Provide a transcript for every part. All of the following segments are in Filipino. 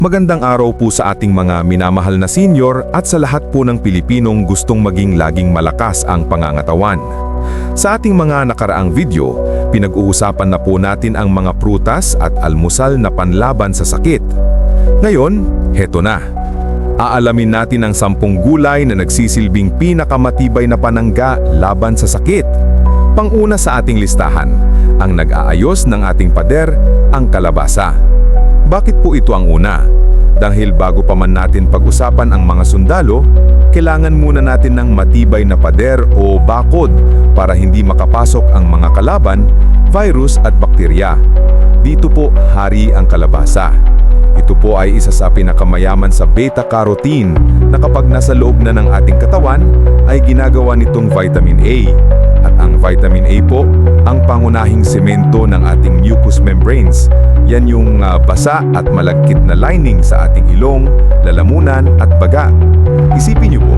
Magandang araw po sa ating mga minamahal na senior at sa lahat po ng Pilipinong gustong maging laging malakas ang pangangatawan. Sa ating mga nakaraang video, pinag-uusapan na po natin ang mga prutas at almusal na panlaban sa sakit. Ngayon, heto na. Aalamin natin ang sampung gulay na nagsisilbing pinakamatibay na panangga laban sa sakit. Panguna sa ating listahan, ang nag-aayos ng ating pader, ang kalabasa. Bakit po ito ang una? Dahil bago pa man natin pag-usapan ang mga sundalo, kailangan muna natin ng matibay na pader o bakod para hindi makapasok ang mga kalaban, virus at bakterya. Dito po hari ang kalabasa. Ito po ay isa sa pinakamayaman sa beta-carotene na kapag nasa loob na ng ating katawan ay ginagawa nitong vitamin A. vitamin A po ang pangunahing semento ng ating mucous membranes. Yan yung ah, basa at malagkit na lining sa ating ilong, lalamunan at baga. Isipin niyo po,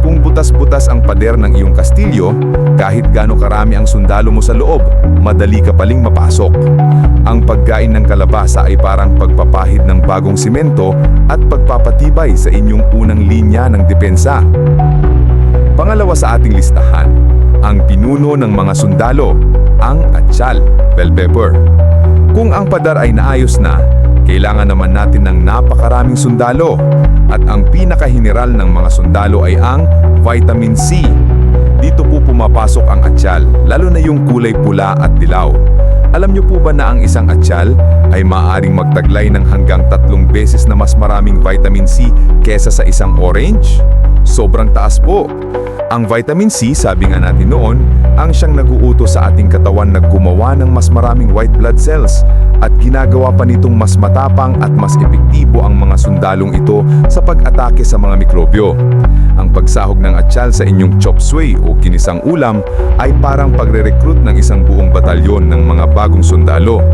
kung butas-butas ang pader ng iyong kastilyo, kahit gaano karami ang sundalo mo sa loob, madali ka paling mapasok. Ang pagkain ng kalabasa ay parang pagpapahid ng bagong simento at pagpapatibay sa inyong unang linya ng depensa. Pangalawa sa ating listahan, ang pinuno ng mga sundalo, ang atsyal, bell pepper. Kung ang padar ay naayos na, kailangan naman natin ng napakaraming sundalo. At ang pinakahineral ng mga sundalo ay ang vitamin C. Dito po pumapasok ang atsyal, lalo na yung kulay pula at dilaw. Alam niyo po ba na ang isang atsyal ay maaaring magtaglay ng hanggang tatlong beses na mas maraming vitamin C kesa sa isang orange? Sobrang taas po. Ang vitamin C, sabi nga natin noon, ang siyang naguutos sa ating katawan na gumawa ng mas maraming white blood cells at ginagawa pa nitong mas matapang at mas epektibo ang mga sundalong ito sa pag-atake sa mga mikrobyo. Ang pagsahog ng atsyal sa inyong chop suey o ginisang ulam ay parang pagre-recruit ng isang buong batalyon ng mga bagong sundalo.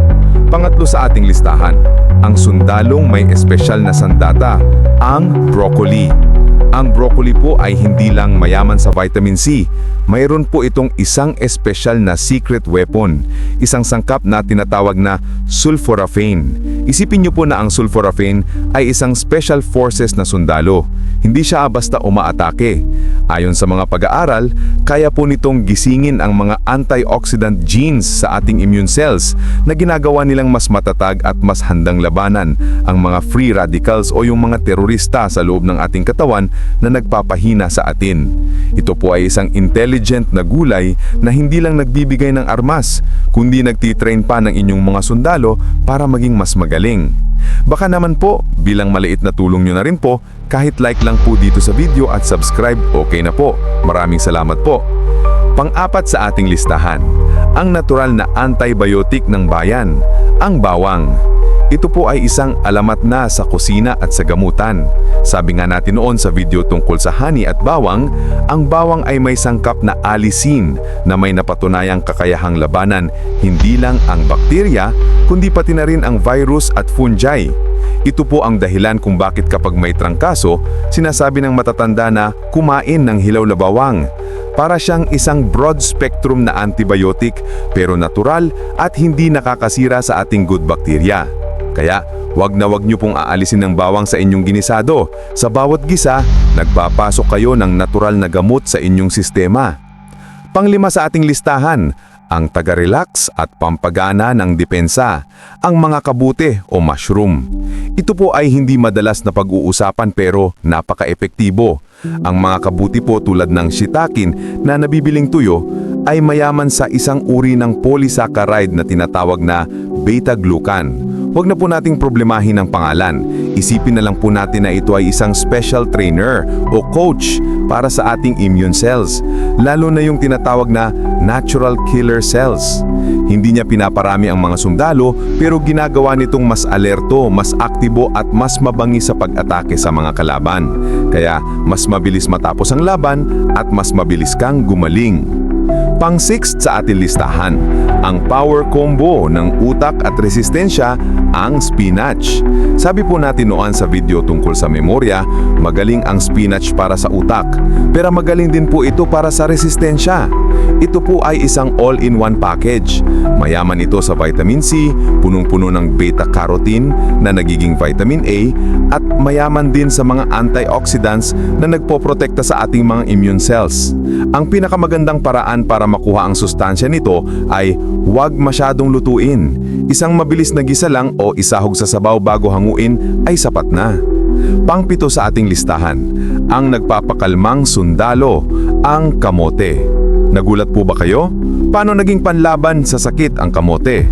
Pangatlo sa ating listahan, ang sundalong may espesyal na sandata, ang broccoli. Ang broccoli po ay hindi lang mayaman sa vitamin C. Mayroon po itong isang espesyal na secret weapon, isang sangkap na tinatawag na sulforaphane. Isipin niyo po na ang sulforaphane ay isang special forces na sundalo. Hindi siya basta umaatake. Ayon sa mga pag-aaral, kaya po nitong gisingin ang mga antioxidant genes sa ating immune cells na ginagawa nilang mas matatag at mas handang labanan ang mga free radicals o yung mga terorista sa loob ng ating katawan na nagpapahina sa atin. Ito po ay isang intelligent na gulay na hindi lang nagbibigay ng armas, kundi nagtitrain pa ng inyong mga sundalo para maging mas magaling. Baka naman po, bilang maliit na tulong nyo na rin po, kahit like lang po dito sa video at subscribe, okay na po. Maraming salamat po. Pang-apat sa ating listahan, ang natural na antibiotic ng bayan, ang bawang. Ito po ay isang alamat na sa kusina at sa gamutan. Sabi nga natin noon sa video tungkol sa honey at bawang, ang bawang ay may sangkap na alisin na may napatunayang kakayahang labanan hindi lang ang bakterya, kundi pati na rin ang virus at fungi. Ito po ang dahilan kung bakit kapag may trangkaso, sinasabi ng matatanda na kumain ng hilaw na bawang. Para siyang isang broad spectrum na antibiotic pero natural at hindi nakakasira sa ating good bacteria. Kaya, wag na wag niyo pong aalisin ng bawang sa inyong ginisado. Sa bawat gisa, nagpapasok kayo ng natural na gamot sa inyong sistema. Panglima sa ating listahan, ang taga-relax at pampagana ng depensa, ang mga kabute o mushroom. Ito po ay hindi madalas na pag-uusapan pero napaka-epektibo. Ang mga kabuti po tulad ng shitakin na nabibiling tuyo ay mayaman sa isang uri ng polysaccharide na tinatawag na beta-glucan. Huwag na po nating problemahin ang pangalan. Isipin na lang po natin na ito ay isang special trainer o coach para sa ating immune cells, lalo na yung tinatawag na natural killer cells. Hindi niya pinaparami ang mga sundalo pero ginagawa nitong mas alerto, mas aktibo at mas mabangi sa pag-atake sa mga kalaban. Kaya mas mabilis matapos ang laban at mas mabilis kang gumaling. Pang sixth sa ating listahan, ang power combo ng utak at resistensya, ang spinach. Sabi po natin noon sa video tungkol sa memorya, magaling ang spinach para sa utak, pero magaling din po ito para sa resistensya. Ito po ay isang all-in-one package. Mayaman ito sa vitamin C, punong-puno ng beta-carotene na nagiging vitamin A, at mayaman din sa mga antioxidants na nagpoprotekta sa ating mga immune cells. Ang pinakamagandang paraan para makuha ang sustansya nito ay huwag masyadong lutuin. Isang mabilis na gisa lang o isahog sa sabaw bago hanguin ay sapat na. Pangpito sa ating listahan, ang nagpapakalmang sundalo, ang kamote. Nagulat po ba kayo? Paano naging panlaban sa sakit ang kamote?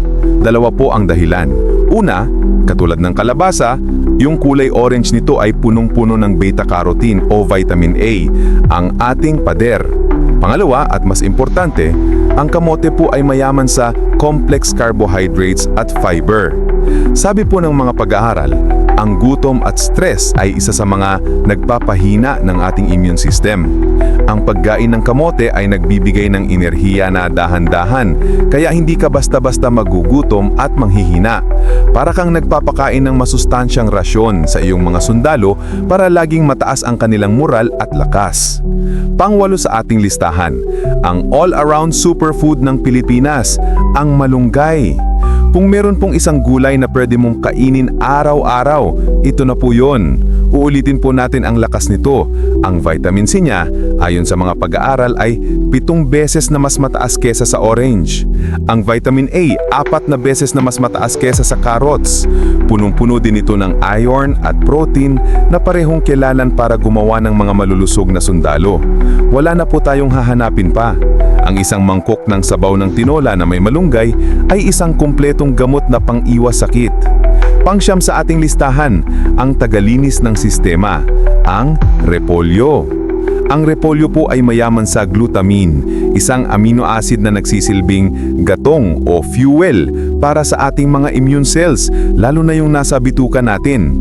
Dalawa po ang dahilan. Una, katulad ng kalabasa, yung kulay orange nito ay punong-puno ng beta-carotene o vitamin A, ang ating pader. Pangalawa at mas importante, ang kamote po ay mayaman sa complex carbohydrates at fiber. Sabi po ng mga pag-aaral, ang gutom at stress ay isa sa mga nagpapahina ng ating immune system. Ang pagkain ng kamote ay nagbibigay ng enerhiya na dahan-dahan, kaya hindi ka basta-basta magugutom at manghihina. Para kang nagpapakain ng masustansyang rasyon sa iyong mga sundalo para laging mataas ang kanilang moral at lakas. Pangwalo sa ating listahan, ang all-around superfood ng Pilipinas, ang malunggay. Kung meron pong isang gulay na pwede mong kainin araw-araw, ito na po yon. Uulitin po natin ang lakas nito. Ang vitamin C niya, ayon sa mga pag-aaral ay pitong beses na mas mataas kesa sa orange. Ang vitamin A, apat na beses na mas mataas kesa sa carrots. Punong-puno din ito ng iron at protein na parehong kilalan para gumawa ng mga malulusog na sundalo. Wala na po tayong hahanapin pa. Ang isang mangkok ng sabaw ng tinola na may malunggay ay isang kumpletong gamot na pang-iwas sakit. Pangsyam sa ating listahan, ang tagalinis ng sistema, ang repolyo. Ang repolyo po ay mayaman sa glutamine, isang amino acid na nagsisilbing gatong o fuel para sa ating mga immune cells, lalo na yung nasa bituka natin.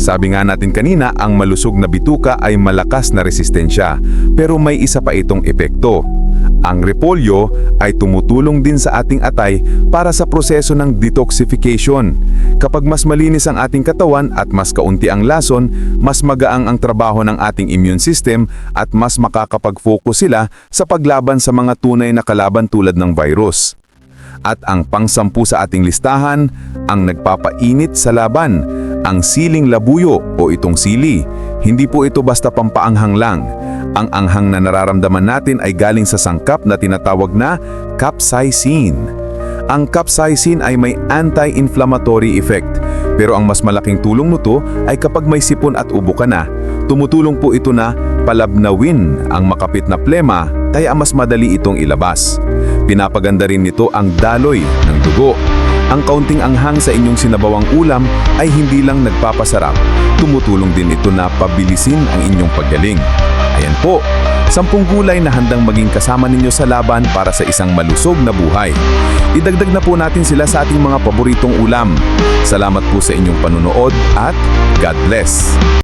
Sabi nga natin kanina, ang malusog na bituka ay malakas na resistensya, pero may isa pa itong epekto. Ang repolyo ay tumutulong din sa ating atay para sa proseso ng detoxification. Kapag mas malinis ang ating katawan at mas kaunti ang lason, mas magaang ang trabaho ng ating immune system at mas makakapag-focus sila sa paglaban sa mga tunay na kalaban tulad ng virus. At ang pangsampu sa ating listahan, ang nagpapainit sa laban, ang siling labuyo o itong sili. Hindi po ito basta pampaanghang lang. Ang anghang na nararamdaman natin ay galing sa sangkap na tinatawag na capsaicin. Ang capsaicin ay may anti-inflammatory effect, pero ang mas malaking tulong nito ay kapag may sipon at ubo ka na, tumutulong po ito na palabnawin ang makapit na plema kaya mas madali itong ilabas. Pinapaganda rin nito ang daloy ng dugo. Ang kaunting anghang sa inyong sinabawang ulam ay hindi lang nagpapasarap, tumutulong din ito na pabilisin ang inyong paggaling. Ayan po, sampung gulay na handang maging kasama ninyo sa laban para sa isang malusog na buhay. Idagdag na po natin sila sa ating mga paboritong ulam. Salamat po sa inyong panunood at God bless!